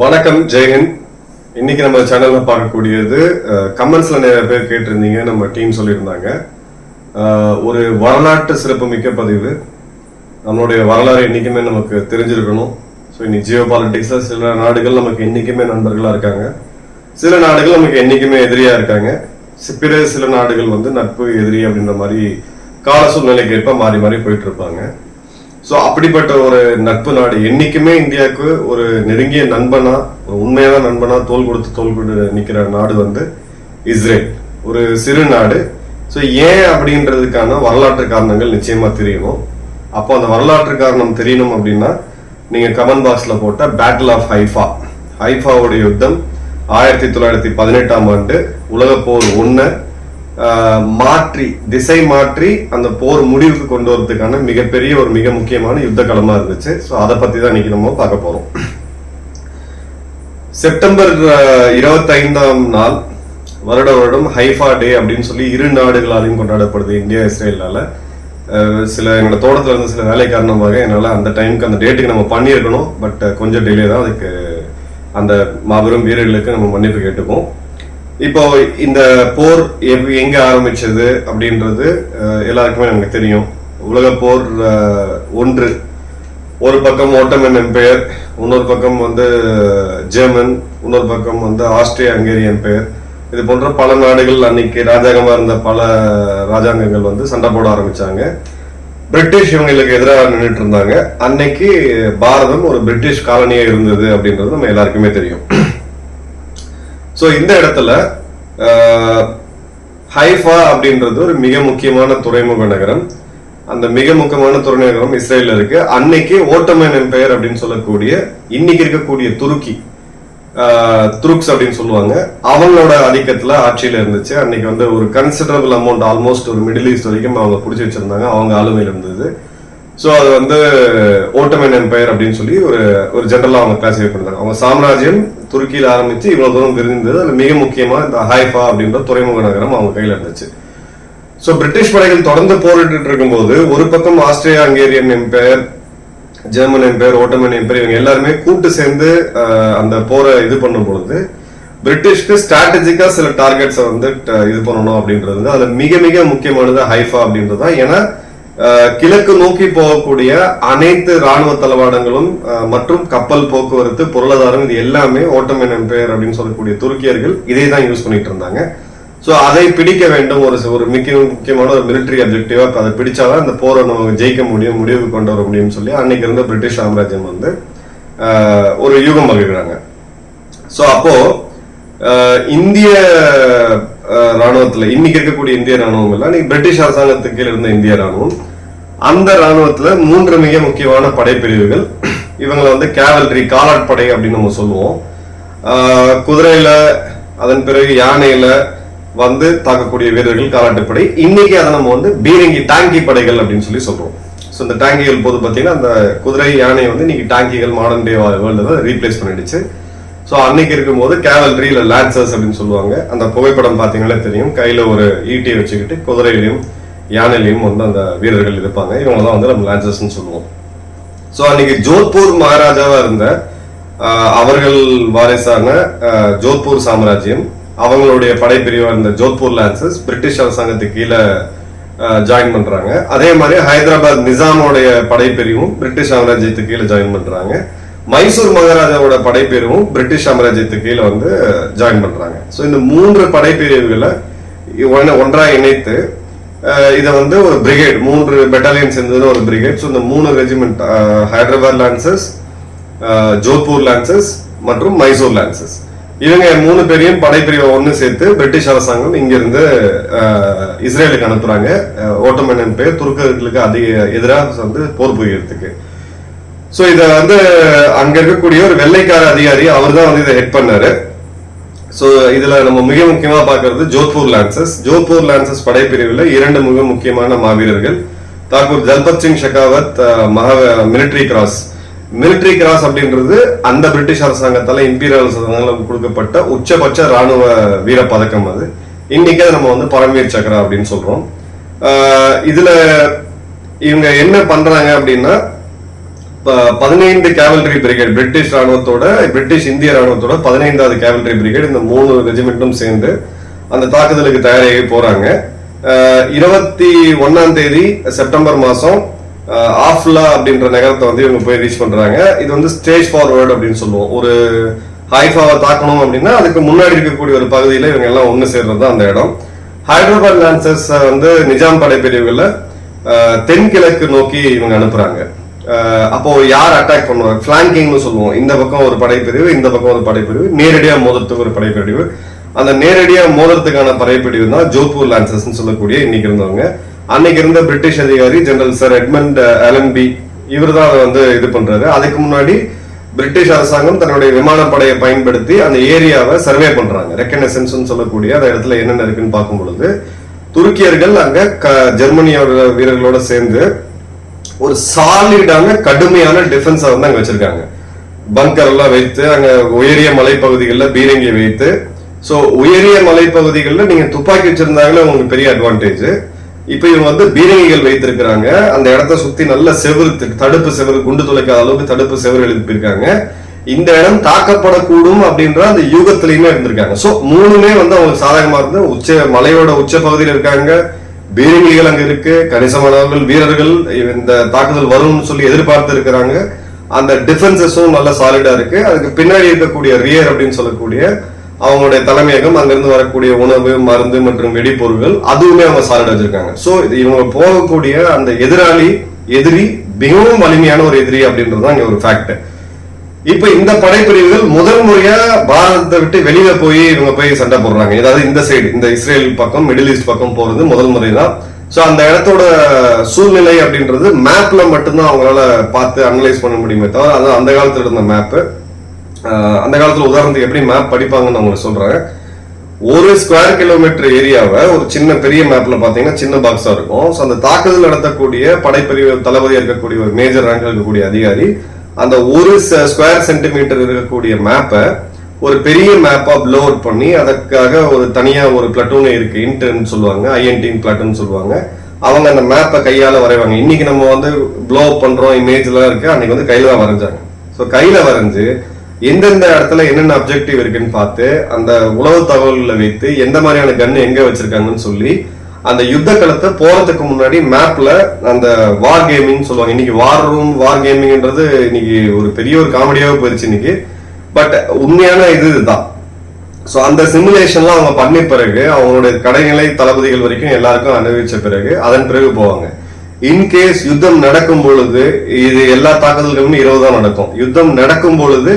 வணக்கம் ஜெயஹிந்த் இன்னைக்கு நம்ம சேனல்ல பார்க்கக்கூடியது கமெண்ட்ஸ்ல நிறைய பேர் கேட்டிருந்தீங்க நம்ம டீம் சொல்லியிருந்தாங்க. ஒரு வரலாற்று சிறப்புமிக்க பதிவு. நம்மளுடைய வரலாறு என்னைக்குமே நமக்கு தெரிஞ்சிருக்கணும். ஸோ இன்னைக்கு ஜியோ பாலிட்டிக்ஸ்ல சில நாடுகள் நமக்கு என்னைக்குமே நண்பர்களா இருக்காங்க. சில நாடுகள் நமக்கு என்னைக்குமே எதிரியா இருக்காங்க. சி- பிற சில நாடுகள் வந்து நட்பு எதிரி அப்படின்ற மாதிரி கால சூழ்நிலைக்கு ஏற்ப மாறி மாறி போயிட்டு இருப்பாங்க. ஸோ அப்படிப்பட்ட ஒரு நட்பு நாடு. என்றைக்குமே இந்தியாவுக்கு ஒரு நெருங்கிய நண்பனா ஒரு உண்மையான நண்பனா தோல் கொடுத்து தோல் கொடுத்து நிற்கிற நாடு வந்து இஸ்ரேல். ஒரு சிறு நாடு. ஸோ ஏன் அப்படின்றதுக்கான வரலாற்று காரணங்கள் நிச்சயமாக தெரியணும். அப்போ அந்த வரலாற்று காரணம் தெரியணும் அப்படின்னா நீங்கள் கமெண்ட் பாக்ஸில் போட்ட பேட்டில் ஆஃப் ஹைஃபா ஹைஃபாவோட யுத்தம் ஆயிரத்தி தொள்ளாயிரத்தி பதினெட்டாம் ஆண்டு உலகப்போர் ஒன்று மாற்றி திசை மாற்றி அந்த போர் முடிவுக்கு கொண்டு வரதுக்கான மிகப்பெரிய ஒரு மிக முக்கியமான யுத்த களமா இருந்துச்சு. ஸோ அதை பத்தி தான் இன்னைக்கு நம்ம பார்க்க போறோம். செப்டம்பர் இருபத்தைந்தாம் நாள் வருட வருடம் ஹைஃபா டே அப்படின்னு சொல்லி இரு நாடுகளாலையும் கொண்டாடப்படுது இந்தியா இஸ்ரேலால. சில என்னோட தோட்டத்துல இருந்த சில வேலை காரணமாக என்னால அந்த டைமுக்கு அந்த டேட்டுக்கு நம்ம பண்ணியிருக்கணும். பட் கொஞ்சம் டிலே தான். அதுக்கு அந்த மாபெரும் வீரர்களுக்கு நம்ம மன்னிப்பு கேட்டுப்போம் இப்போ இந்த போர் எங்க ஆரம்பிச்சது அப்படின்றது எல்லாருக்குமே நமக்கு தெரியும். உலக போர் ஒன்று. ஒரு பக்கம் ஓட்டமன் எம்பையர் இன்னொரு பக்கம் வந்து ஜெர்மன் இன்னொரு பக்கம் வந்து ஆஸ்திரியா ஹங்கேரி எம்பையர் இது போன்ற பல நாடுகள் அன்னைக்கு ராஜாங்கமாக இருந்த பல ராஜாங்கங்கள் வந்து சண்டை போட ஆரம்பிச்சாங்க. பிரிட்டிஷ் இவங்களுக்கு எதிராக நின்றுட்டு இருந்தாங்க. அன்னைக்கு பாரதம் ஒரு பிரிட்டிஷ் காலனியா இருந்தது அப்படின்றது நம்ம எல்லாருக்குமே தெரியும். ஸோ இந்த இடத்துல ஹைஃபா அப்படின்றது ஒரு மிக முக்கியமான துறைமுக நகரம். அந்த மிக முக்கியமான துறைநகரம் இஸ்ரேலில் இருக்கு. அன்னைக்கு ஓட்டமன் எம்பையர் அப்படின்னு சொல்லக்கூடிய இன்னைக்கு இருக்கக்கூடிய துருக்கி துருக்ஸ் அப்படின்னு சொல்லுவாங்க. அவங்களோட ஆதிக்கத்துல ஆட்சியில இருந்துச்சு. அன்னைக்கு வந்து ஒரு கன்சிடரபிள் அமௌண்ட் ஆல்மோஸ்ட் ஒரு மிடில் ஈஸ்ட் வரைக்கும் அவங்க பிடிச்சி வச்சிருந்தாங்க. அவங்க ஆளுமையில் இருந்தது. ஸோ அது வந்து ஓட்டமன் எம்பையர் அப்படின்னு சொல்லி ஒரு ஒரு ஜென்ரலாக அவங்க கிளாசிஃபை பண்ணிருந்தாங்க. அவங்க சாம்ராஜ்யம் துருக்கியில் ஆரம்பித்து இவ்வளவு தூரம் விரிந்தது அது மிக முக்கியமாக இந்த ஹைஃபா அப்படின்ற துறைமுக நகரம் அவங்க கையில் இருந்துச்சு. ஸோ பிரிட்டிஷ் படைகள் தொடர்ந்து போரிட்டு இருக்கும்போது ஒரு பக்கம் Austria Hungarian empire German empire Ottoman empire இவங்க எல்லாருமே கூட்டு சேர்ந்து அந்த போரை இது பண்ணும் பொழுது பிரிட்டிஷ்க்கு ஸ்ட்ராட்டஜிக்கா சில டார்கெட்ஸை வந்து இது பண்ணணும் அப்படின்றது அதில் மிக மிக முக்கியமானது ஹைஃபா அப்படின்றது தான் ஏன்னா கிழக்கு நோக்கி போகக்கூடிய அனைத்து ராணுவ தளவாடங்களும் மற்றும் கப்பல் போக்குவரத்து பொருளாதாரம் இது எல்லாமே ஓட்டமன் எம்பையர் அப்படின்னு சொல்லக்கூடிய துருக்கியர்கள் இதை தான் யூஸ் பண்ணிட்டு இருந்தாங்க ஸோ அதை பிடிக்க வேண்டும். ஒரு ஒரு மிக முக்கியமான ஒரு மிலிட்டரி அப்ஜெக்டிவா அதை பிடிச்சாதான் அந்த போரை நம்ம ஜெயிக்க முடியும் முடிவுக்கு கொண்டு வர முடியும்னு சொல்லி அன்னைக்கு இருந்த பிரிட்டிஷ் சாம்ராஜ்யம் வந்து ஒரு யூகம் வகுக்கிறாங்க ஸோ அப்போ இந்திய ராணுவத்தில் இன்னைக்கு இருக்கக்கூடிய இந்திய ராணுவம் இல்லை அன்னைக்கு பிரிட்டிஷ் அரசாங்கத்துக்கு கீழே இருந்த இந்திய ராணுவம் அந்த ராணுவத்துல மூன்று மிக முக்கியமான படைப்பிரிவுகள். இவங்களை வந்து கேவல்ரி காலாட்படை அப்படின்னு நம்ம சொல்லுவோம். குதிரையில அதன் பிறகு யானையில வந்து தாக்கக்கூடிய வீரர்கள் காலாட்டுப்படை இன்னைக்கு அதை நம்ம வந்து பீரங்கி டாங்கி படைகள் அப்படின்னு சொல்லி சொல்றோம். ஸோ இந்த டாங்கிகள் போது பார்த்தீங்கன்னா அந்த குதிரை யானை வந்து இன்னைக்கு டாங்கிகள் மாடர்ன் டே வேர்ல்டு ரீப்ளேஸ் பண்ணிடுச்சு. ஸோ அன்னைக்கு இருக்கும்போது கேவல்ரி இல்லை லான்சர்ஸ் அப்படின்னு சொல்லுவாங்க. அந்த புகைப்படம் பார்த்தீங்கன்னா தெரியும். கையில ஒரு ஈட்டியை வச்சுக்கிட்டு குதிரையிலையும் யானையிலையும் வந்து அந்த வீரர்கள் இருப்பாங்க. இவங்க தான் வந்து நம்ம லான்சர்ஸ்னு சொல்லுவோம். ஸோ அன்னைக்கு ஜோத்பூர் மகாராஜாவா இருந்த அவர்கள் வாரிசான ஜோத்பூர் சாம்ராஜ்யம் அவங்களுடைய படைப்பிரிவாக இருந்த ஜோத்பூர் லான்சஸ் பிரிட்டிஷ் அரசாங்கத்துக்கு கீழே ஜாயின் பண்றாங்க. அதே மாதிரி ஹைதராபாத் நிசாமோடைய படைப்பிரிவும் பிரிட்டிஷ் சாம்ராஜ்யத்துக்கு கீழே ஜாயின் பண்றாங்க. மைசூர் மகாராஜாவோட படைப்பிரிவும் பிரிட்டிஷ் சாம்ராஜ்யத்துக்கு கீழே வந்து ஜாயின் பண்றாங்க. ஸோ இந்த மூன்று படைப்பிரிவுகளை ஒன்றாக ஒன்றா இணைத்து இதை வந்து ஒரு பிரிகேட் மூன்று பெட்டாலியன் சேர்ந்தது ஒரு பிரிகேட் ஸோ இந்த மூணு regiment Hyderabad lancers Jodhpur lancers மற்றும் மைசூர் லான்சஸ் இவங்க மூணு பேரையும் படைப்பிரிவை ஒன்று சேர்த்து பிரிட்டிஷ் அரசாங்கம் இங்கிருந்து இஸ்ரேலுக்கு அனுப்புறாங்க. அஹ், ஓட்டமன் துருக்கர்களுக்கு அதிக எதிராக வந்து போர் புரியறதுக்கு. ஸோ இதை வந்து அங்க இருக்கக்கூடிய ஒரு வெள்ளைக்கார அதிகாரி அவர் தான் வந்து இதை ஹெட் பண்ணாரு. ஸோ இதுல நம்ம மிக முக்கியமா பார்க்கறது ஜோத்பூர் லான்சஸ் ஜோத்பூர் லான்சஸ் படைப்பிரிவில் இரண்டு மிக முக்கியமான மாவீரர்கள். தாக்கூர் ஜல்பத் சிங் ஷெகாவத் மகா மிலிட்டரி கிராஸ் மிலிட்டரி கிராஸ் அப்படின்றது அந்த பிரிட்டிஷ் அரசாங்கத்தால இம்பீரியல் அரசாங்கம் கொடுக்கப்பட்ட உச்சபட்ச ராணுவ வீர பதக்கம் அது. இன்னைக்கு அதை நம்ம வந்து பரம்வீர் சக்கரா அப்படின்னு சொல்றோம். இதில் இதுல இவங்க என்ன பண்றாங்க அப்படின்னா பதினைந்து கேவல்ரி பிரிகேட் பிரிட்டிஷ் ராணுவத்தோட பிரிட்டிஷ் இந்திய ராணுவத்தோட பதினைந்தாவது கேவல்ரி பிரிகேட் இந்த மூணு ரெஜிமெண்ட்டும் சேர்ந்து அந்த தாக்குதலுக்கு தயாராகி போறாங்க. இருபத்தி ஒன்னாம் தேதி செப்டம்பர் மாசம் ஆஃப்லா அப்படின்ற நகரத்தை வந்து இவங்க போய் ரீச் பண்றாங்க. இது வந்து ஸ்டேஜ் ஃபார்வர்டு அப்படின்னு சொல்லுவோம். ஒரு ஹைஃபாவை தாக்கணும் அப்படின்னா அதுக்கு முன்னாடி இருக்கக்கூடிய ஒரு பகுதியில் இவங்க எல்லாம் ஒன்று சேர்றது தான் அந்த இடம். ஹைதராபாத் லான்சர்ஸ் வந்து நிஜாம் படைப்பிரிவுகள்ல தென்கிழக்கு நோக்கி இவங்க அனுப்புறாங்க. அப்போ யார் அட்டாக் பண்ணுவாங்க? பிளாங்கிங்னு சொல்லுவோம். இந்த பக்கம் ஒரு படைப்பிரிவு இந்த பக்கம் ஒரு படைப்பிரிவு. நேரடியாக மோதுறதுக்கு ஒரு படைப்பிரிவு. அந்த நேரடியாக மோதுறதுக்கான படைப்பிரிவு தான் ஜோத்பூர் லான்சர்ஸ்னு சொல்லக்கூடிய இன்னைக்கு இருந்தவங்க. அன்னைக்கு இருந்த பிரிட்டிஷ் அதிகாரி ஜெனரல் சார் எட்மண்ட் அலன்பி இவர் தான் அதை வந்து இது பண்றாரு. அதுக்கு முன்னாடி பிரிட்டிஷ் அரசாங்கம் தன்னுடைய விமானப்படையை பயன்படுத்தி அந்த ஏரியாவை சர்வே பண்றாங்க. ரெக்கனசன்ஸ் சொல்லக்கூடிய அந்த இடத்துல என்னென்ன இருக்குன்னு பார்க்கும் பொழுது துருக்கியர்கள் அங்க க- ஜெர்மனியோட வீரர்களோட சேர்ந்து ஒரு சாலிடான கடுமையான டிஃபென்ஸை வந்து அங்கே வச்சிருக்காங்க. பங்கர் எல்லாம் வைத்து அங்கே உயரிய மலைப்பகுதிகளில் பீரங்கி வைத்து. ஸோ உயரிய மலைப்பகுதிகளில் நீங்கள் துப்பாக்கி வச்சிருந்தாங்களே உங்களுக்கு பெரிய அட்வான்டேஜ் இப்போ இவங்க வந்து பீரங்கிகள் வைத்திருக்கிறாங்க. அந்த இடத்த சுற்றி நல்ல செவுரு தடுப்பு செவரு குண்டு துளைக்காத அளவுக்கு தடுப்பு செவுரு எழுப்பியிருக்காங்க. இந்த இடம் தாக்கப்படக்கூடும் அப்படின்ற அந்த யூகத்திலையுமே இருந்திருக்காங்க. ஸோ மூணுமே வந்து அவங்களுக்கு சாதகமாக இருந்து உச்ச மலையோட உச்ச பகுதியில் இருக்காங்க. பீரங்கிகள் அங்க இருக்கு கணிசமானவர்கள் வீரர்கள் இந்த தாக்குதல் வரும்னு சொல்லி எதிர்பார்த்து இருக்கிறாங்க. அந்த டிஃபென்சஸும் நல்ல சாலிடா இருக்கு. அதுக்கு பின்னாடி இருக்கக்கூடிய ரியர் அப்படின்னு சொல்லக்கூடிய அவங்களுடைய தலைமையகம் அங்கிருந்து வரக்கூடிய உணவு மருந்து மற்றும் வெடிப்பொருட்கள் அதுவுமே அவங்க சாலிடா வச்சிருக்காங்க. சோ இவங்க போகக்கூடிய அந்த எதிராளி எதிரி மிகவும் வலிமையான ஒரு எதிரி அப்படின்றது தான் இங்க ஒரு ஃபேக்ட் இப்ப இந்த படைப்பிரிவுகள் முதல் முறையா பாரதத்தை விட்டு வெளியில போய் இவங்க போய் சண்டை போடுறாங்க. ஏதாவது இந்த சைடு இந்த இஸ்ரேல் பக்கம் மிடில் ஈஸ்ட் பக்கம் போறது முதல் முறை தான் சோ அந்த இடத்தோட சூழ்நிலை அப்படின்றது மேப்ல மட்டும்தான் அவங்களால பார்த்து அனலைஸ் பண்ண முடியுமே தவிர அது அந்த காலத்துல இருந்த மேப் அந்த காலத்துல உதாரணத்துக்கு எப்படி மேப் படிப்பாங்கன்னு நான் உங்களுக்கு சொல்றேன். ஒரு ஸ்கொயர் கிலோமீட்டர் ஏரியாவை ஒரு சின்ன பெரிய மேப்ல பாத்தீங்கன்னா சின்ன பாக்ஸா இருக்கும். ஸோ அந்த தாக்குதல் நடத்தக்கூடிய படைப்பிரிவு தளபதியா இருக்கக்கூடிய ஒரு மேஜர் ரேங்க் இருக்கக்கூடிய அதிகாரி அந்த ஒரு ஸ்கொயர் சென்டிமீட்டர் இருக்கக்கூடிய மேப்பை ஒரு பெரிய மேப்பா ப்ளோ அவுட் பண்ணி அதற்காக ஒரு தனியா ஒரு பிளட்டூன் இருக்கு இன்டர்ன் சொல்லுவாங்க ஐஎன்டின் பிளட்டூன் சொல்லுவாங்க. அவங்க அந்த மேப்பை கையால வரைவாங்க. இன்னைக்கு நம்ம வந்து ப்ளோ அப் பண்றோம் இமேஜ் எல்லாம் இருக்கு அன்னைக்கு வந்து கையில தான் வரைஞ்சாங்க. ஸோ கையில வரைஞ்சு எந்தெந்த இடத்துல என்னென்ன அப்ஜெக்டிவ் இருக்குன்னு பார்த்து அந்த உளவு தகவல்களை வைத்து எந்த மாதிரியான கன்று எங்க வச்சிருக்காங்கன்னு சொல்லி அந்த யுத்த களத்தை போறதுக்கு முன்னாடி மேப்ல அந்த வார் கேமிங் சொல்லுவாங்க. இன்னைக்கு வார் ரூம் வார் கேமிங்ன்றது இன்னைக்கு ஒரு பெரிய ஒரு காமெடியாவே போயிருச்சு இன்னைக்கு. பட் உண்மையான இது இதுதான். ஸோ அந்த சிமுலேஷன்லாம் அவங்க பண்ண பிறகு அவங்களுடைய கடைநிலை தளபதிகள் வரைக்கும் எல்லாருக்கும் அனுபவிச்ச பிறகு அதன் பிறகு போவாங்க. இன்கேஸ் யுத்தம் நடக்கும் பொழுது இது எல்லா தாக்குதல்களுமே இரவு தான் நடக்கும். யுத்தம் நடக்கும் பொழுது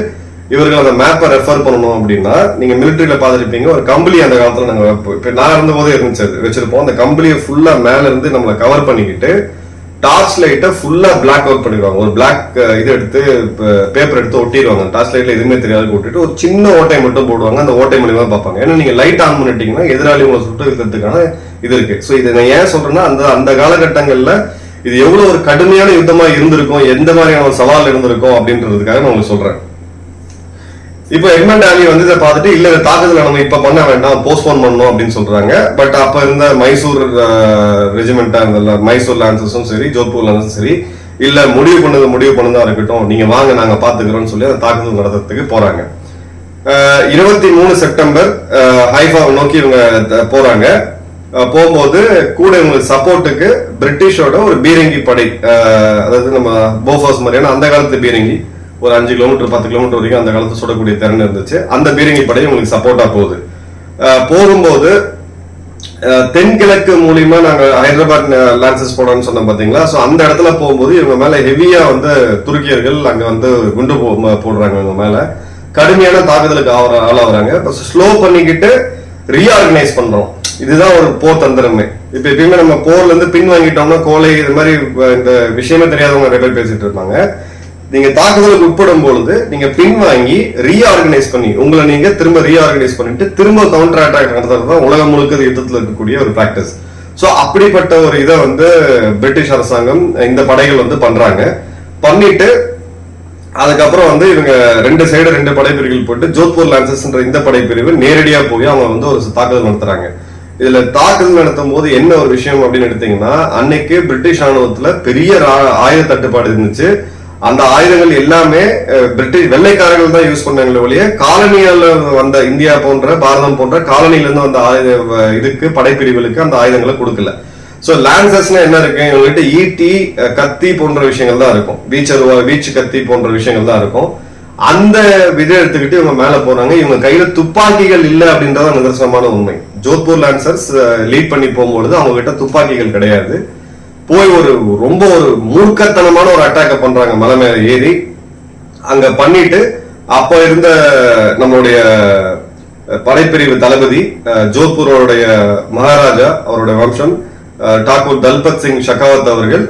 இவர்கள் அந்த மேப்பை ரெஃபர் பண்ணணும் அப்படின்னா நீங்க மிலிட்ரியில பாத்துருப்பீங்க ஒரு கம்பளி அந்த காலத்துல நாங்க இப்போ நான் இருந்த போதே இருந்துச்சு அது வச்சிருப்போம். அந்த கம்பளியை ஃபுல்லா மேல இருந்து நம்மளை கவர் பண்ணிக்கிட்டு டார்ச் லைட்டை ஃபுல்லா பிளாக் அவுட் பண்ணிடுவாங்க. ஒரு பிளாக் இது எடுத்து பேப்பர் எடுத்து ஒட்டிடுவாங்க. டார்ச் லைட்ல எதுவுமே தெரியாது ஒட்டிட்டு ஒரு சின்ன ஓட்டை மட்டும் போடுவாங்க. அந்த ஓட்டை மூலியமா பார்ப்பாங்க. ஏன்னா நீங்க லைட் ஆன் பண்ணிட்டீங்கன்னா எதிராளி உங்களை சுட்டு இருக்கிறதுக்கான இது இருக்கு. ஸோ இதை நான் ஏன் சொல்றேன்னா அந்த அந்த காலகட்டங்கள்ல இது எவ்வளவு ஒரு கடுமையான யுத்தமா இருந்திருக்கும் எந்த மாதிரியான ஒரு சவால் இருந்திருக்கும் அப்படின்றதுக்காக நான் உங்களுக்கு சொல்றேன். இப்போ எட்மண்ட் ஆலி வந்து இதை பார்த்துட்டு இல்ல தாக்குதல நம்ம இப்ப பண்ண வேண்டாம் போஸ்ட்போன் பண்ணணும் அப்படின்னு சொல்றாங்க. பட் அப்ப இருந்த மைசூர் ரெஜிமெண்டா இருந்தல மைசூர் லான்சஸும் சரி ஜோத்பூர் லான்சஸும் சரி இல்ல முடிவு பண்ணது முடிவு பண்ணதா இருக்கட்டும் நீங்க வாங்க நாங்க பாத்துக்கிறோம்னு சொல்லி அந்த தாக்குதல் நடத்துறதுக்கு போறாங்க. இருபத்தி மூணு செப்டம்பர் ஹைஃபா ஹைஃபாவை நோக்கி இவங்க த- போறாங்க. போகும்போது கூட இவங்களுக்கு சப்போர்ட்டுக்கு பிரிட்டிஷோட ஒரு பீரங்கி படை அதாவது நம்ம போஃபர்ஸ் மாதிரியான அந்த காலத்து பீரங்கி ஒரு அஞ்சு கிலோமீட்டர் பத்து கிலோமீட்டர் வரைக்கும் அந்த காலத்து சுடக்கூடிய திறன் இருந்துச்சு. அந்த பீரங்கி படை உங்களுக்கு சப்போர்ட்டா போகுது. போகும்போது தென்கிழக்கு மூலியமா நாங்க ஹைதராபாத் லான்சஸ் போடணும்னு சொன்னோம் பாத்தீங்களா? ஸோ அந்த இடத்துல போகும்போது இவங்க மேல ஹெவியா வந்து துருக்கியர்கள் அங்க வந்து குண்டு போ- போடுறாங்க இவங்க மேல. கடுமையான தாக்குதலுக்கு ஆவற ஆளாகிறாங்க. ஸ்லோ பண்ணிக்கிட்டு ரீஆர்கனைஸ் பண்ணுறோம் இதுதான் ஒரு போர் தந்திரமே. இப்போ எப்பயுமே நம்ம போர்ல இருந்து பின் வாங்கிட்டோம்னா கோலை இது மாதிரி இந்த விஷயமே தெரியாதவங்க நிறைய பேர் பேசிட்டு இருப்பாங்க. நீங்க தாக்குதலுக்கு உட்படும் பொழுது நீங்க பின்வாங்கி ரீஆர்கனைஸ் பண்ணி உங்களை நீங்க திரும்ப ரீஆர்கனைஸ் பண்ணிட்டு திரும்ப கவுண்டர் அட்டாக் நடத்துறது தான் உலகம் முழுக்க யுத்தத்தில் இருக்கக்கூடிய ஒரு பிராக்டிஸ் ஸோ அப்படிப்பட்ட ஒரு இதை வந்து பிரிட்டிஷ் அரசாங்கம் இந்த படைகள் வந்து பண்றாங்க. பண்ணிட்டு அதுக்கப்புறம் வந்து இவங்க ரெண்டு சைடு ரெண்டு படைப்பிரிவுகள் போட்டு ஜோத்பூர் லான்சஸ்ன்ற இந்த படைப்பிரிவு நேரடியா போய் அவங்க வந்து ஒரு தாக்குதல் நடத்துறாங்க. இதுல தாக்குதல் நடத்தும் போது என்ன ஒரு விஷயம் அப்படின்னு எடுத்தீங்கன்னா அன்னைக்கு பிரிட்டிஷ் ராணுவத்துல பெரிய ரா- ஆயுத தட்டுப்பாடு இருந்துச்சு. அந்த ஆயுதங்கள் எல்லாமே பிரிட்டிஷ் வெள்ளைக்காரர்கள் தான் யூஸ் பண்ணாங்களே ஒழிய காலனியால வந்த இந்தியா போன்ற பாரதம் போன்ற காலனில வந்த ஆயுத இதுக்கு படைப்பிரிவுகளுக்கு அந்த ஆயுதங்களை கொடுக்கல. சோ லான்சர்ஸ்னா என்ன இருக்கு? இவங்ககிட்ட ஈட்டி கத்தி போன்ற விஷயங்கள் தான் இருக்கும். வீச்சருவா வீச்சு கத்தி போன்ற விஷயங்கள் தான் இருக்கும். அந்த விதை எடுத்துக்கிட்டு இவங்க மேல போறாங்க. இவங்க கையில துப்பாக்கிகள் இல்ல அப்படின்றத நிதர்சனமான உண்மை. ஜோத்பூர் லான்சர்ஸ் லீட் பண்ணி போகும்பொழுது அவங்க கிட்ட துப்பாக்கிகள் கிடையாது. போய் ஒரு ரொம்ப ஒரு மூர்க்கத்தனமான ஒரு அட்டாக்கை பண்றாங்க மலை மேல ஏறி. அங்க பண்ணிட்டு அப்ப இருந்த நம்மளுடைய படைப்பிரிவு தளபதி ஜோத்பூரோடைய மகாராஜா அவருடைய வம்சம் டாக்கூர் தல்பத் சிங் ஷகாவத் அவர்கள்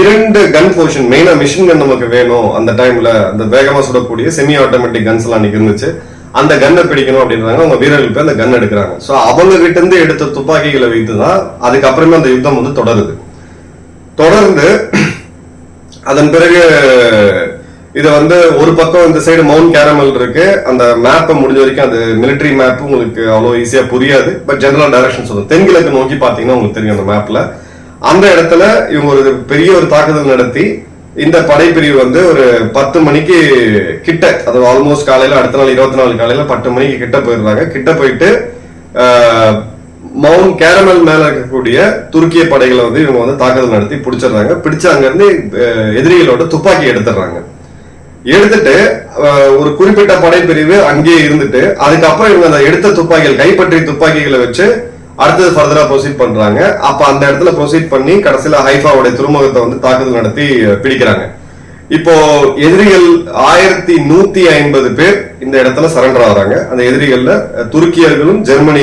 இரண்டு கன் போர்ஷன் மெயினா மிஷின் கன் நமக்கு வேணும் அந்த டைம்ல அந்த வேகமா சுடக்கூடிய செமி ஆட்டோமேட்டிக் கன்ஸ் எல்லாம் இருந்துச்சு. அந்த கன்னை பிடிக்கணும் அப்படின்றாங்க. அவங்க வீரர்கள் போய் அந்த கன் எடுக்கிறாங்க. சோ அவங்க கிட்ட இருந்து எடுத்த துப்பாக்கிகளை வைத்து தான் அதுக்கப்புறமே அந்த யுத்தம் வந்து தொடருது. தொடர்ந்து அதன் பிறகு இது வந்து ஒரு பக்கம் இந்த சைடு மவுண்ட் கேரமல் இருக்கு. அந்த மேப்பை முடிஞ்ச வரைக்கும் அது மிலிட்டரி மேப் உங்களுக்கு அவ்வளோ ஈஸியா புரியாது. பட் ஜென்ரலாக டைரக்ஷன் சொல்லும் தென்கிழக்கு நோக்கி பார்த்தீங்கன்னா உங்களுக்கு தெரியும் அந்த மேப்ல அந்த இடத்துல இவங்க ஒரு பெரிய ஒரு தாக்குதல் நடத்தி இந்த படைப்பிரிவு வந்து ஒரு பத்து மணிக்கு கிட்ட அது ஆல்மோஸ்ட் காலையில அடுத்த நாள் இருபத்தி நாலு காலையில பத்து மணிக்கு கிட்ட போயிடுறாங்க. கிட்ட போயிட்டு ஆஹ், மவுண்ட் கேரமல் மேல இருக்கக்கூடிய துருக்கிய படைகளை வந்து இவங்க வந்து தாக்குதல் நடத்தி பிடிச்சிடுறாங்க. பிடிச்சு அங்கிருந்து எதிரிகளோட துப்பாக்கி எடுத்துடுறாங்க. எடுத்துட்டு ஒரு குறிப்பிட்ட படைப்பிரிவு அங்கேயே இருந்துட்டு அதுக்கப்புறம் இவங்க அந்த எடுத்த துப்பாக்கிகள் கைப்பற்றிய துப்பாக்கிகளை வச்சு அடுத்தது ஃபர்தரா ப்ரொசீட் பண்றாங்க. அப்ப அந்த இடத்துல ப்ரொசீட் பண்ணி கடைசியில ஹைஃபாவுடைய துறைமுகத்தை வந்து தாக்குதல் நடத்தி பிடிக்கிறாங்க. இப்போ எதிரிகள் ஆயிரத்தி நூத்தி ஐம்பது பேர் இந்த இடத்துல சரண்டர் ஆகுறாங்க. அந்த எதிரிகள்ல துருக்கியர்களும் ஜெர்மனி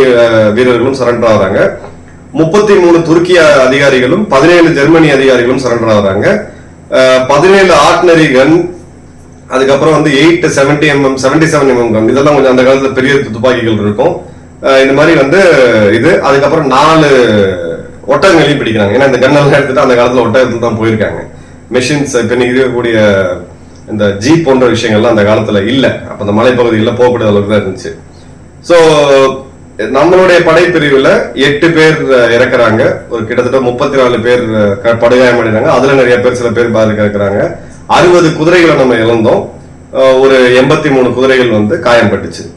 வீரர்களும் சரண்டர் ஆகுறாங்க. முப்பத்தி மூணு துருக்கிய அதிகாரிகளும் பதினேழு ஜெர்மனி அதிகாரிகளும் சரண்டர் ஆகுறாங்க. அஹ், பதினேழு ஆர்டினரி கன் அதுக்கப்புறம் வந்து eight seventy MM seventy seven MM gun இதெல்லாம் கொஞ்சம் அந்த காலத்துல பெரிய துப்பாக்கிகள் இருக்கும். அஹ் இந்த மாதிரி வந்து இது. அதுக்கப்புறம் நாலு ஒட்டகங்களையும் பிடிக்கிறாங்க. ஏன்னா இந்த கன்னெல்லாம் எடுத்துட்டு அந்த காலத்துல ஒட்டகத்துல தான் போயிருக்காங்க. மெஷின்ஸ் இப்போ இருக்கக்கூடிய இந்த ஜீப் போன்ற விஷயங்கள்லாம் அந்த காலத்துல இல்ல. அப்ப அந்த மலைப்பகுதியில் போகக்கூடிய அளவுக்கு தான் இருந்துச்சு. சோ நம்மளுடைய படைப்பிரிவுல எட்டு பேர் இறக்குறாங்க. ஒரு கிட்டத்தட்ட முப்பத்தி நாலு பேர் க- படுகாயம் அடைகிறாங்க. அதுல நிறைய பேர் சில பேர் பாதிக்க இருக்கிறாங்க அறுபது குதிரைகளை நம்ம இழந்தோம். ஒரு எண்பத்தி மூணு குதிரைகள் வந்து காயம்பட்டுச்சு.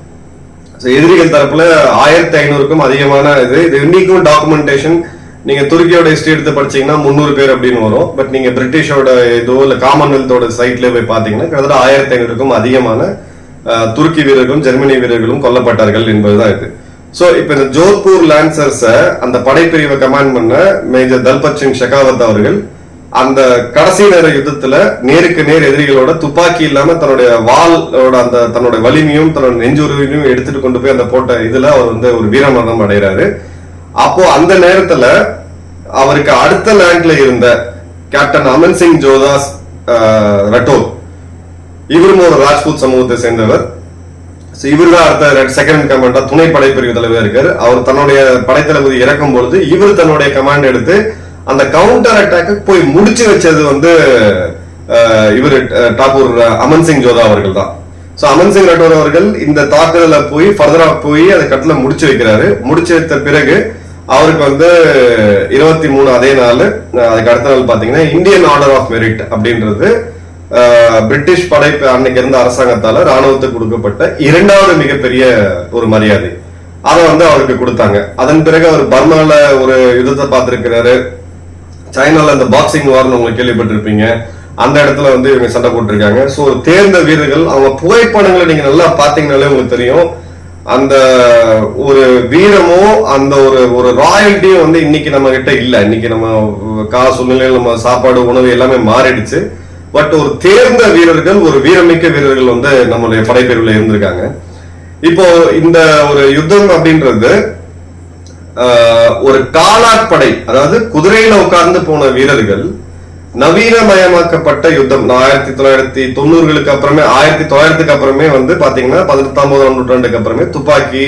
ஸோ எதிரிகள் தரப்புல ஆயிரத்தி ஐநூறுக்கும் அதிகமான இது. இது இன்னைக்கும் டாக்குமெண்டேஷன் நீங்க துருக்கியோட ஹிஸ்டரி எடுத்து படிச்சீங்கன்னா முந்நூறு பேர் அப்படின்னு வரும். பட் நீங்க பிரிட்டிஷோட இதோ இல்ல காமன்வெல்த்தோட சைட்ல போய் பாத்தீங்கன்னா கிட்டத்தட்ட ஆயிரத்தி ஐநூறுக்கும் அதிகமான துருக்கி வீரர்களும் ஜெர்மனி வீரர்களும் கொல்லப்பட்டார்கள் என்பதுதான் இது. சோ இப்ப இந்த ஜோத்பூர் லான்சர்ஸ அந்த படைப்பிரிவை கமாண்ட் பண்ண மேஜர் தல்பத் சிங் ஷெகாவத் அவர்கள் அந்த கடைசி நேர யுத்தத்துல நேருக்கு நேர் எதிரிகளோட துப்பாக்கி இல்லாம தன்னுடைய வாளோட அந்த தன்னுடைய வலிமையும் தன்னோட நெஞ்சுரிமையும் எடுத்துட்டு கொண்டு போய் அந்த போட்ட இதுல அவர் வந்து ஒரு வீரமரணம் அடைகிறாரு அப்போ அந்த நேரத்துல அவருக்கு அடுத்த லேண்ட்ல இருந்த கேப்டன் அமன் சிங் ஜோதாஸ் ஆஹ், ரட்டோர் இவரும் ஒரு ராஜ்பூத் சமூகத்தை சேர்ந்தவர். இவர் தான் அடுத்த செகண்ட் கமாண்டா துணை படைப்பிரிவு தலைவர் இருக்காரு. அவர் தன்னுடைய படைத்தளபதி இறக்கும் பொழுது இவர் தன்னுடைய கமாண்ட் எடுத்து அந்த கவுண்டர் அட்டாக் போய் முடிச்சு வச்சது வந்து இவர் டாகூர் அமன் சிங் ஜோதா அவர்கள் தான் சோ அமன் சிங் ரட்டோர் அவர்கள் இந்த தாக்குதல போய் ஃபர்தரா போய் அதை கட்டில முடிச்சு வைக்கிறாரு. முடிச்சு வைத்த பிறகு அவருக்கு வந்து இருபத்தி மூணு அதே நாள் அதுக்கு அடுத்த நாள் பாத்தீங்கன்னா இந்தியன் ஆர்டர் ஆஃப் மெரிட் அப்படின்றது பிரிட்டிஷ் படைப்பு அன்னைக்கு இருந்த அரசாங்கத்தால ராணுவத்துக்கு கொடுக்கப்பட்ட இரண்டாவது மிகப்பெரிய ஒரு மரியாதை. அதை வந்து அவருக்கு கொடுத்தாங்க. அதன் பிறகு அவர் பர்மால ஒரு யுத்தத்தை பார்த்திருக்கிறாரு. சைனால அந்த பாக்ஸிங் வார்னு உங்களுக்கு கேள்விப்பட்டிருப்பீங்க. அந்த இடத்துல வந்து இவங்க சண்டை போட்டிருக்காங்க. சோ தேர்ந்த வீரர்கள் அவங்க புகைப்படங்களை நீங்க நல்லா பாத்தீங்கன்னாலே உங்களுக்கு தெரியும். அந்த ஒரு வீரமும் அந்த ஒரு ஒரு ராயல்ட்டியும் வந்து இன்னைக்கு நம்ம கிட்ட இல்ல. இன்னைக்கு நம்ம காசு சூழ்நிலையில் நம்ம சாப்பாடு உணவு எல்லாமே மாறிடுச்சு. பட் ஒரு தேர்ந்த வீரர்கள் ஒரு வீரமிக்க வீரர்கள் வந்து நம்மளுடைய படைப்பிரிவுல இருந்திருக்காங்க. இப்போ இந்த ஒரு யுத்தம் அப்படின்றது ஆஹ், ஒரு காலாட்படை அதாவது குதிரையில உட்கார்ந்து போன வீரர்கள் நவீனமயமாக்கப்பட்ட யுத்தம். ஆயிரத்தி தொள்ளாயிரத்தி தொண்ணூறுகளுக்கு அப்புறமே ஆயிரத்தி தொள்ளாயிரத்துக்கு அப்புறமே வந்து பாத்தீங்கன்னா பதினெட்டாம் நூற்றாண்டுக்கு அப்புறமே துப்பாக்கி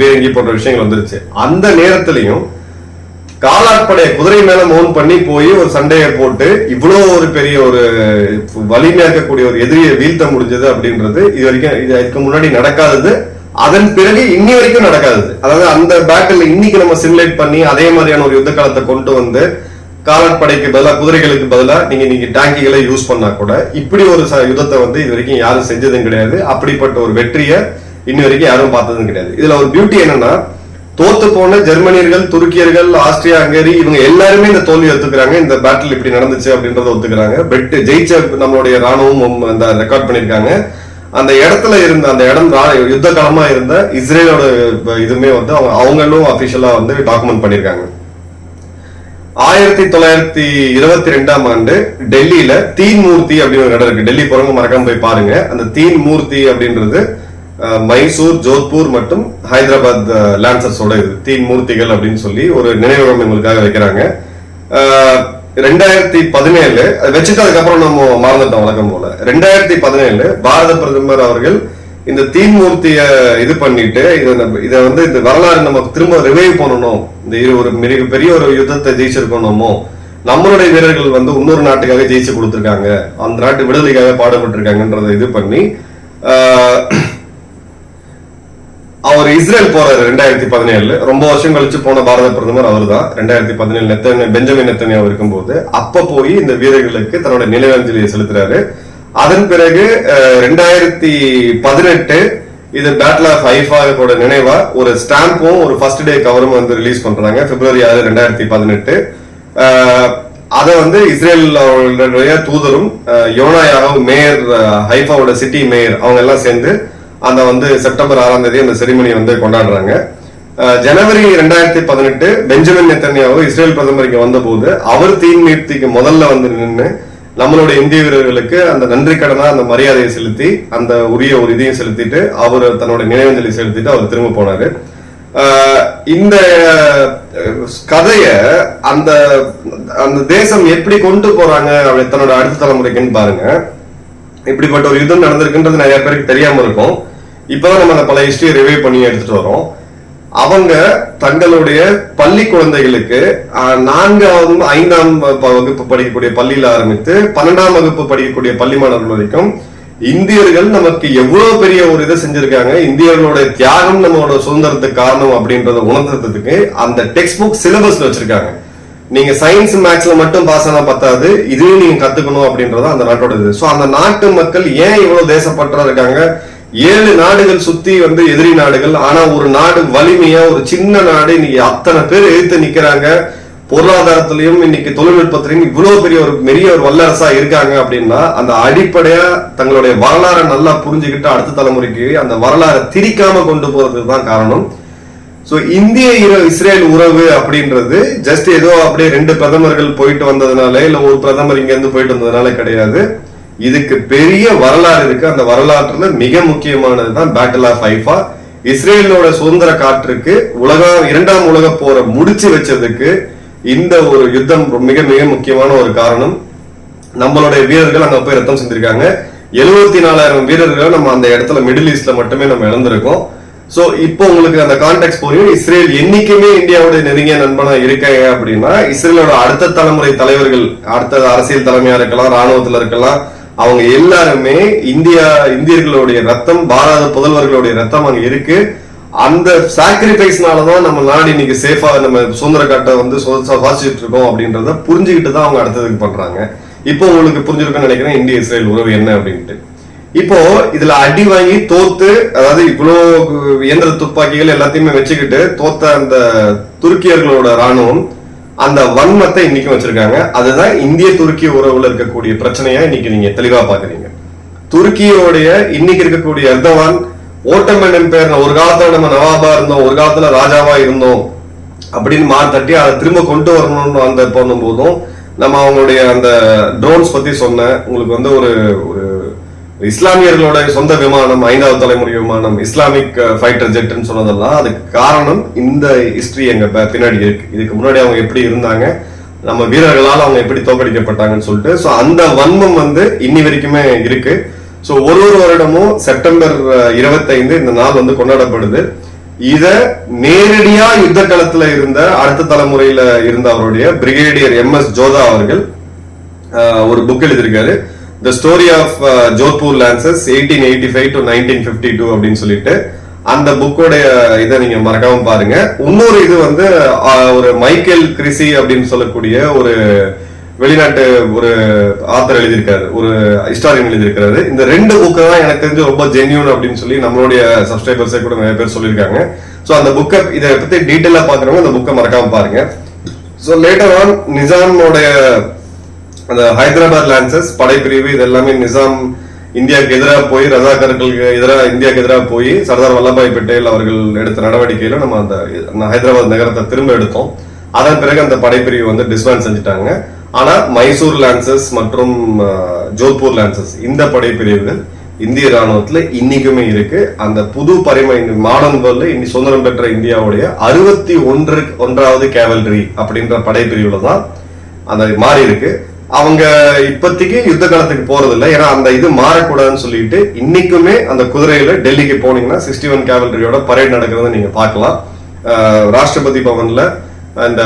பேரங்கி போன்ற விஷயங்கள் வந்துருச்சு. அந்த நேரத்திலையும் காலாட்படைய குதிரை மேல மோன் பண்ணி போய் ஒரு சண்டையை போட்டு இவ்வளவு ஒரு பெரிய ஒரு வலிமையாக்கக்கூடிய ஒரு எதிரியை வீழ்த்த முடிஞ்சது அப்படின்றது இது வரைக்கும் இது இதுக்கு முன்னாடி நடக்காதது. அதன் பிறகு இன்னி வரைக்கும் நடக்காதது. அதாவது அந்த பேட்டில் இன்னைக்கு நம்ம சிமுலேட் பண்ணி அதே மாதிரியான ஒரு யுத்த காலத்தை கொண்டு வந்து காலாட்படைக்கு பதிலாக குதிரைகளுக்கு பதிலாக நீங்க நீங்க டேங்கிகளை யூஸ் பண்ணா கூட இப்படி ஒரு ச- யுத்தத்தை வந்து இது வரைக்கும் யாரும் செஞ்சதும் கிடையாது. அப்படிப்பட்ட ஒரு வெற்றியை இன்ன வரைக்கும் யாரும் பார்த்ததும் கிடையாது. இதுல ஒரு பியூட்டி என்னன்னா தோத்து போன ஜெர்மனியர்கள் துருக்கியர்கள் ஆஸ்திரியா ஹங்கேரி இவங்க எல்லாருமே இந்த தோல்வி ஒத்துக்கிறாங்க இந்த பேட்டில் இப்படி நடந்துச்சு அப்படின்றத ஒத்துக்கிறாங்க. பெட் ஜெயிச்ச நம்மளுடைய ராணுவம் அந்த ரெக்கார்ட் பண்ணிருக்காங்க அந்த இடத்துல இருந்த அந்த இடம் யுத்த களமா இருந்த இஸ்ரேலோட இதுமே வந்து அவங்க அவங்களும் அபிஷியலா வந்து டாக்குமெண்ட் பண்ணிருக்காங்க ஆயிரத்தி தொள்ளாயிரத்தி இருபத்தி ரெண்டாம் ஆண்டு டெல்லியில தீன் மூர்த்தி அப்படின்னு ஒரு இடம் இருக்கு. டெல்லி போறவங்க மறக்காம போய் பாருங்க. அந்த தீன் மூர்த்தி அப்படின்றது மைசூர் ஜோத்பூர் மற்றும் ஹைதராபாத் லான்சர்ஸோட இது. தீன் மூர்த்திகள் அப்படின்னு சொல்லி ஒரு நினைவகம் எங்களுக்காக வைக்கிறாங்க. ரெண்டாயிரத்தி பதினேழு வச்சுட்டு அதுக்கப்புறம் நம்ம மறந்துட்டோம் வழக்கம் போல. ரெண்டாயிரத்தி பதினேழு பாரத பிரதமர் அவர்கள் இந்த தீன்மூர்த்திய இது பண்ணிட்டு இதை நம்ம- இதை வந்து இந்த வரலாறு நமக்கு திரும்ப ரிவைவ் பண்ணணும். இந்த இரு ஒரு மிக பெரிய ஒரு யுத்தத்தை ஜெயிச்சிருக்கணுமோ? நம்மளுடைய வீரர்கள் வந்து இன்னொரு நாட்டுக்காக ஜெயிச்சு கொடுத்துருக்காங்க. அந்த நாட்டு விடுதலைக்காக பாடுபட்டிருக்காங்கன்றதை இது பண்ணி அவர் இஸ்ரேல் போறாரு ரெண்டாயிரத்தி பதினேழுல. ரொம்ப வருஷம் கழிச்சு போன பாரத பிரதமர் அவர்தான். ரெண்டாயிரத்தி பதினேழு நெத்தன் பெஞ்சமின் நெத்தனியா இருக்கும்போது அப்ப போய் இந்த வீரர்களுக்கு தன்னோட நினைவஞ்சலியை செலுத்துறாரு. அதன் பிறகு ரெண்டாயிரத்தி பதினெட்டு இது பேட்டில் ஆஃப் ஹைஃபாவோட நினைவா ஒரு ஸ்டாம்பும் ஒரு ஃபர்ஸ்ட் டே கவரும் வந்து ரிலீஸ் பண்றாங்க. பிப்ரவரி ஆறு ரெண்டாயிரத்தி பதினெட்டு. அதை வந்து இஸ்ரேலுடைய தூதரும் யோனா யாரோ மேயர் ஹைஃபாவோட சிட்டி மேயர் அவங்க எல்லாம் சேர்ந்து அந்த வந்து செப்டம்பர் ஆறாம் தேதி அந்த செரிமனி வந்து கொண்டாடுறாங்க. ஜனவரி ரெண்டாயிரத்தி பதினெட்டு பெஞ்சமின் நெத்தன்யாவு இஸ்ரேல் பிரதமர் இங்க வந்தபோது அவர் தீன் நீர்த்திக்கு முதல்ல வந்து நின்று நம்மளோட இந்திய வீரர்களுக்கு அந்த நன்றி கடனா அந்த மரியாதையை செலுத்தி அந்த உரிய ஒரு இதையும் செலுத்திட்டு அவர் தன்னோட நினைவஞ்சலி செலுத்திட்டு அவர் திரும்ப போனாரு. இந்த கதைய அந்த அந்த தேசம் எப்படி கொண்டு போறாங்க அப்படி தன்னோட அடுத்த தலைமுறைக்குன்னு பாருங்க. இப்படிப்பட்ட ஒரு யுத்தம் நடந்திருக்குன்றது நிறைய பேருக்கு தெரியாம இருக்கும். இப்பதான் நம்ம அந்த பல ஹிஸ்டரியை ரிவைவ் பண்ணி எடுத்துட்டு வரோம். அவங்க தங்களுடைய பள்ளி குழந்தைகளுக்கு நான்காவது ஐந்தாம் வகுப்பு படிக்கக்கூடிய பள்ளியில ஆரம்பித்து பன்னெண்டாம் வகுப்பு படிக்கக்கூடிய பள்ளி மாணவர்கள் வரைக்கும் இந்தியர்கள் நமக்கு எவ்வளவு பெரிய ஒரு இதை செஞ்சிருக்காங்க. இந்தியர்களுடைய தியாகம் நம்மளோட சுதந்திரத்துக்கு காரணம் அப்படின்றத உணர்ந்ததுக்கு அந்த டெக்ஸ்ட் புக் சிலபஸ்ல வச்சிருக்காங்க. நீங்க சயின்ஸ் மேக்ஸ்ல மட்டும் பாஸ் ஆனா பத்தாது. இதையும் நீங்க கத்துக்கணும் அப்படின்றது அந்த நாட்டோட இது சோ அந்த நாட்டு மக்கள் ஏன் இவ்வளவு தேசப்பற்றா இருக்காங்க? ஏழு நாடுகள் சுத்தி வந்து எதிரி நாடுகள். ஆனா ஒரு நாடு வலிமையா ஒரு சின்ன நாடு இன்னைக்கு அத்தனை பேர் எதிர்த்து நிக்கிறாங்க. பொருளாதாரத்திலையும் இன்னைக்கு தொழில்நுட்பத்திலையும் இவ்வளவு பெரிய ஒரு பெரிய ஒரு வல்லரசா இருக்காங்க அப்படின்னா அந்த அடிப்படையா தங்களுடைய வரலாறை நல்லா புரிஞ்சுக்கிட்டு அடுத்த தலைமுறைக்கு அந்த வரலாறை திரிக்காம கொண்டு போறதுக்கு தான் காரணம். ஸோ இந்திய இஸ்ரேல் உறவு அப்படின்றது ஜஸ்ட் ஏதோ அப்படியே ரெண்டு பிரதமர்கள் போயிட்டு வந்ததுனால இல்ல ஒரு பிரதமர் இங்க இருந்து போயிட்டு வந்ததுனால கிடையாது. இதுக்கு பெரிய வரலாறு இருக்கு. அந்த வரலாற்றுல மிக முக்கியமானது தான் பேட்டில் ஆஃப் ஹைஃபா இஸ்ரேலோட சுதந்திர காற்றுக்கு உலகம் இரண்டாம் உலக போரை முடிச்சு வச்சதுக்கு இந்த ஒரு யுத்தம் மிக மிக முக்கியமான ஒரு காரணம். நம்மளுடைய வீரர்கள் அங்க போய் ரத்தம் செஞ்சிருக்காங்க எழுபத்தி நாலாயிரம் வீரர்கள் நம்ம அந்த இடத்துல மிடில் ஈஸ்ட்ல மட்டுமே நம்ம இழந்திருக்கோம். சோ இப்போ உங்களுக்கு அந்த கான்டெக்ட் புரியும். இஸ்ரேல் என்னைக்குமே இந்தியாவோட நெருங்கிய நண்பனா இருக்காங்க அப்படின்னா இஸ்ரேலோட அடுத்த தலைமுறை தலைவர்கள் அடுத்த அரசியல் தலைமையா இருக்கலாம் ராணுவத்துல இருக்கலாம் அவங்க எல்லாருமே இந்தியா இந்தியர்களுடைய ரத்தம் பாரத புதல்வர்களுடைய ரத்தம் அங்க இருக்கு. அந்த சாக்ரிஃபைஸ்னாலதான் நம்ம நாடு இன்னைக்கு சேஃபா நம்ம சுதந்திர காட்டை வந்து சுவாசிச்சுட்டு இருக்கோம் அப்படின்றத புரிஞ்சுக்கிட்டு தான் அவங்க அடுத்ததுக்கு பண்றாங்க. இப்போ உங்களுக்கு புரிஞ்சிருக்குன்னு நினைக்கிறேன் இந்திய இஸ்ரேல் உறவு என்ன அப்படின்ட்டு. இப்போ இதுல அடி வாங்கி தோத்து அதாவது இவ்வளோ இயந்திர துப்பாக்கிகள் எல்லாத்தையுமே வச்சுக்கிட்டு தோத்த அந்த துருக்கியர்களோட ராணுவம் அந்த வன்மத்தை இன்னைக்கும் வச்சிருக்காங்க. அதுதான் இந்திய துருக்கி உறவுல இருக்கக்கூடிய பிரச்சனையா இன்னைக்கு நீங்க தெளிவா பாக்குறீங்க. துருக்கியோடைய இன்னைக்கு இருக்கக்கூடிய எர்தவான் ஓட்டமன் எம்பையர் ஒரு காலத்துல நம்ம நவாபா இருந்தோம் ஒரு காலத்துல ராஜாவா இருந்தோம் அப்படின்னு மார் தட்டி அதை திரும்ப கொண்டு வரணும்னு அந்த போனும் போதும் நம்ம அவங்களுடைய அந்த ட்ரோன்ஸ் பத்தி சொன்னேன் உங்களுக்கு வந்து ஒரு ஒரு இஸ்லாமியர்களோட சொந்த விமானம் ஐந்தாவது தலைமுறை விமானம் இஸ்லாமிக் ஃபைட்டர் ஜெட்னு சொன்னதெல்லாம் அதுக்கு காரணம் இந்த ஹிஸ்டரி எங்க பின்னாடி இருக்கு. இதுக்கு முன்னாடி அவங்க எப்படி இருந்தாங்க நம்ம வீரர்களால் அவங்க எப்படி தோற்கடிக்கப்பட்டாங்கன்னு சொல்லிட்டு சோ அந்த வன்மம் வந்து இன்னி வரைக்குமே இருக்கு. சோ ஒரு ஒரு வருடமும் செப்டம்பர் uh, இருபத்தைந்து இந்த நாள் வந்து கொண்டாடப்படுது. இத நேரடியா யுத்த களத்துல இருந்த அடுத்த தலைமுறையில இருந்த அவருடைய பிரிகேடியர் எம் எஸ் ஜோதா அவர்கள் ஆஹ், ஒரு புக் எழுதியிருக்காரு. The story of Jodhpur lancers eighteen eighty five to nineteen fifty two அப்படின்னு சொல்லிட்டு அந்த புக்கோடைய இதை நீங்க மறக்காம பாருங்க. இன்னொரு இது வந்து ஒரு மைக்கேல் கிரிசி அப்படின்னு சொல்லக்கூடிய ஒரு வெளிநாட்டு ஒரு ஆத்தர் எழுதியிருக்காரு ஒரு ஹிஸ்டாரியன் எழுதியிருக்காரு இந்த ரெண்டு புக்கு தான் எனக்கு தெரிஞ்சு ரொம்ப ஜென்யூன் அப்படின்னு சொல்லி நம்மளுடைய சப்ஸ்கிரைபர்ஸே கூட நிறைய பேர் சொல்லியிருக்காங்க. ஸோ அந்த புக்கை இதை பத்தி டீட்டெயிலாக பாக்குறவங்க அந்த புக்கை மறக்காம பாருங்க. ஸோ லேட்டர் ஆன் நிசாமோடைய அந்த ஹைதராபாத் லான்சஸ் படைப்பிரிவு இது எல்லாமே நிசாம் இந்தியாவுக்கு எதிராக போய் ரஜாக்கர்களுக்கு எதிராக இந்தியாவுக்கு எதிராக போய் சர்தார் வல்லபாய் பட்டேல் அவர்கள் எடுத்த நடவடிக்கையில நம்ம அந்த ஹைதராபாத் நகரத்தை திரும்ப எடுத்தோம். அதன் பிறகு அந்த படைப்பிரிவு வந்து டிஸ்பேண்ட் செஞ்சுட்டாங்க. ஆனால் மைசூர் லான்சஸ் மற்றும் ஜோத்பூர் லான்சஸ் இந்த படைப்பிரிவுகள் இந்திய ராணுவத்துல இன்னைக்குமே இருக்கு. அந்த புது பரிமை மாடர்ன் வேர்ல்டு இன்னி சுதந்திரம் பெற்ற இந்தியாவுடைய அறுபத்தி ஒன்று ஒன்றாவது கேவல்ரி அப்படின்ற படைப்பிரிவில் தான் அந்த மாறி இருக்கு அவங்க இப்போதைக்கு யுத்த காலத்துக்கு போறது இல்லை ஏன்னா அந்த இது மாறக்கூடாதுன்னு சொல்லிட்டு இன்னைக்குமே அந்த குதிரையில டெல்லிக்கு போனீங்கன்னா சிக்ஸ்டி ஒன் கேவல்ரியோட பரேட் நடக்கிறத நீங்க பார்க்கலாம். ராஷ்டிரபதி பவன்ல அந்த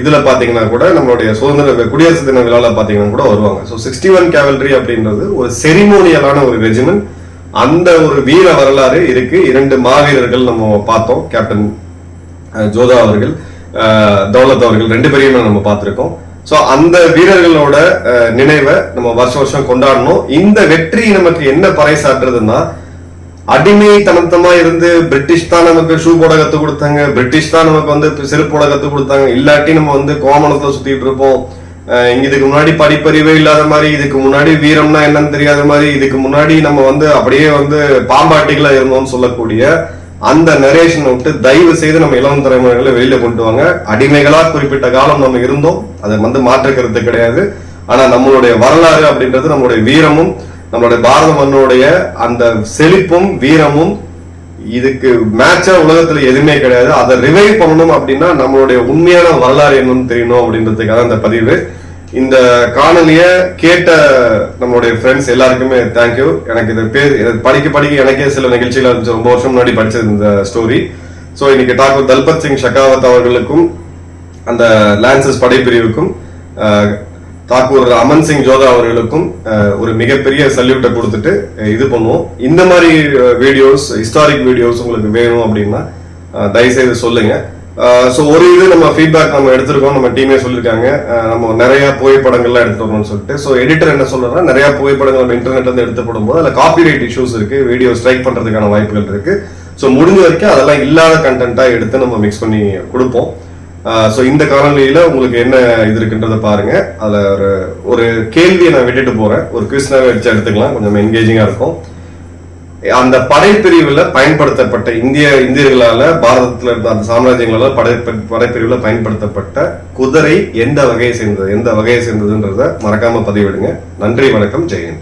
இதுல பாத்தீங்கன்னா கூட நம்மளுடைய சுதந்திர குடியரசு தின விழால பாத்தீங்கன்னா கூட வருவாங்க. ஸோ சிக்ஸ்டி ஒன் கேவல்ரி அப்படின்றது ஒரு செரிமோனியலான ஒரு ரெஜிமெண்ட் அந்த ஒரு வீர வரலாறு இருக்கு. இரண்டு மாவீரர்கள் நம்ம பார்த்தோம். கேப்டன் ஜோதா அவர்கள் தௌலத் அவர்கள் ரெண்டு பேரையுமே நம்ம பார்த்துருக்கோம். சோ அந்த வீரர்களோட நினைவை நம்ம வருஷம் வருஷம் கொண்டாடணும். இந்த வெற்றி நமக்கு என்ன பறைசாற்றுறதுன்னா அடிமைத்தனத்தமா இருந்து பிரிட்டிஷ் தான் நமக்கு ஷூ போட கத்து கொடுத்தாங்க. பிரிட்டிஷ் தான் நமக்கு வந்து செருப்பு போட கத்து கொடுத்தாங்க. இல்லாட்டி நம்ம வந்து கோமணத்துல சுத்திட்டு இருப்போம். அஹ் இங்க இதுக்கு முன்னாடி படிப்பறிவே இல்லாத மாதிரி இதுக்கு முன்னாடி வீரம்னா என்னன்னு தெரியாத மாதிரி இதுக்கு முன்னாடி நம்ம வந்து அப்படியே வந்து பாம்பாட்டிகளா இருந்தோம்னு சொல்லக்கூடிய அந்த நரேஷன் விட்டு தயவு செய்து நம்ம இளம் தலைமுறைகளை வெளியில கொண்டு வாங்க. அடிமைகளா குறிப்பிட்ட காலம் நம்ம இருந்தோம். அதை வந்து மாற்றுக்கிறது கிடையாது. ஆனா நம்மளுடைய வரலாறு அப்படின்றது நம்மளுடைய வீரமும் நம்மளுடைய பாரத மண்ணுடைய அந்த செழிப்பும் வீரமும் இதுக்கு மேட்சா உலகத்துல எதுவுமே கிடையாது. அதை ரிவைவ் பண்ணணும் அப்படின்னா நம்மளுடைய உண்மையான வரலாறு என்னன்னு தெரியணும் அப்படின்றதுக்காக இந்த பதிவு. இந்த காணொலிய கேட்ட நம்மளுடைய ஃப்ரெண்ட்ஸ் எல்லாருக்குமே தேங்க்யூ எனக்கு இது பேர் இதை படிக்க படிக்க எனக்கே சில நிகழ்ச்சிகள் இருந்துச்சு ரொம்ப வருஷம் முன்னாடி படிச்சது இந்த ஸ்டோரி ஸோ இன்னைக்கு டாக்டர் தல்பத் சிங் ஷெகாவத் அவர்களுக்கும் அந்த லான்சஸ் படைப்பிரிவுக்கும் தாக்கூர் அமன் சிங் ஜோதா அவர்களுக்கும் ஒரு மிகப்பெரிய சல்யூட்டை கொடுத்துட்டு இது பண்ணுவோம். இந்த மாதிரி வீடியோஸ் ஹிஸ்டாரிக் வீடியோஸ் உங்களுக்கு வேணும் அப்படின்னா தயவுசெய்து சொல்லுங்க. ஸோ ஒரு இது நம்ம ஃபீட்பேக் நம்ம எடுத்திருக்கோம் நம்ம டீமே சொல்லியிருக்காங்க நம்ம நிறைய புகைப்படங்கள்லாம் எடுத்துட்டு வரணும்னு சொல்லிட்டு. ஸோ எடிட்டர் என்ன சொல்றா நிறைய புகைப்படங்கள் நம்ம இன்டர்நெட்ல இருந்து எடுத்து போடும்போது அதில் காப்பிரைட் இஷ்யூஸ் இருக்கு வீடியோ ஸ்ட்ரைக் பண்றதுக்கான வாய்ப்புகள் இருக்கு. ஸோ முடிஞ்ச வரைக்கும் அதெல்லாம் இல்லாத கண்டென்ட்டாக எடுத்து நம்ம மிக்ஸ் பண்ணி கொடுப்போம். ஸோ இந்த காலநிலையில் உங்களுக்கு என்ன இது இருக்குன்றதை பாருங்க. அதில் ஒரு ஒரு கேள்வியை நான் விட்டுட்டு போறேன். ஒரு கிறிஸ்தவ வச்சு எடுத்துக்கலாம். கொஞ்சம் என்கேஜிங்காக இருக்கும். அந்த படைப்பிரிவுல பயன்படுத்தப்பட்ட இந்திய இந்தியர்களால பாரதத்துல இருந்த அந்த சாம்ராஜ்யங்களால படை படைப்பிரிவுல பயன்படுத்தப்பட்ட குதிரை எந்த வகையை சேர்ந்தது எந்த வகையை சேர்ந்ததுன்றத மறக்காம பதிவிடுங்க. நன்றி வணக்கம் ஜெயன்